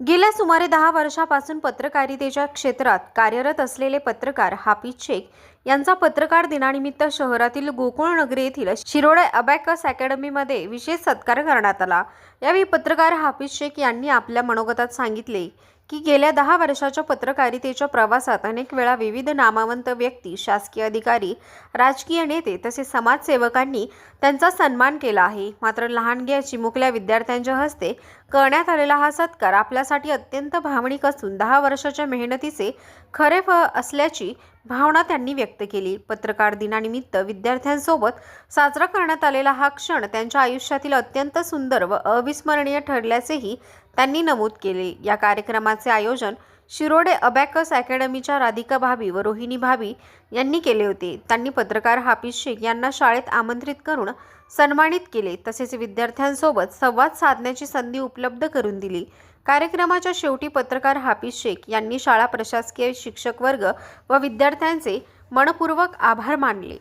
गेल्या सुमारे दहा वर्षापासून पत्रकारितेच्या क्षेत्रात कार्यरत असलेले पत्रकार हापी शेख यांचा पत्रकार दिनानिमित्त शहरातील गोकुळ नगरी येथील शिरोडे अबॅकस अकॅडमीमध्ये विशेष सत्कार करण्यात आला. यावेळी पत्रकार हाफिज शेख यांनी आपल्या मनोगतात सांगितले की गेल्या दहा वर्षाच्या पत्रकारितेच्या प्रवासात अनेक वेळा विविध नामवंत व्यक्ती शासकीय अधिकारी राजकीय नेते तसेच समाजसेवकांनी त्यांचा सन्मान केला आहे. मात्र लहानग्या चिमुकल्या विद्यार्थ्यांच्या हस्ते करण्यात आलेला हा सत्कार आपल्यासाठी अत्यंत भावनिक असून दहा वर्षाच्या मेहनतीचे खरे फळ असल्याची भावना त्यांनी व्यक्त केली. पत्रकार दिनानिमित्त विद्यार्थ्यांसोबत साजरा करण्यात आलेला हा क्षण त्यांच्या आयुष्यातील अत्यंत सुंदर व अविस्मरणीय ठरल्याचेही त्यांनी नमूद केले. या कार्यक्रमाचे आयोजन शिरोडे अबॅकस अकॅडमीच्या राधिका भाभी व रोहिणी भाभी यांनी केले होते. त्यांनी पत्रकार हाफिज शेख यांना शाळेत आमंत्रित करून सन्मानित केले. तसेच विद्यार्थ्यांसोबत संवाद साधण्याची संधी उपलब्ध करून दिली. कार्यक्रमाच्या शेवटी पत्रकार हाफिज शेख यांनी शाळा प्रशासकीय शिक्षक वर्ग व विद्यार्थ्यांचे मनपूर्वक आभार मानले.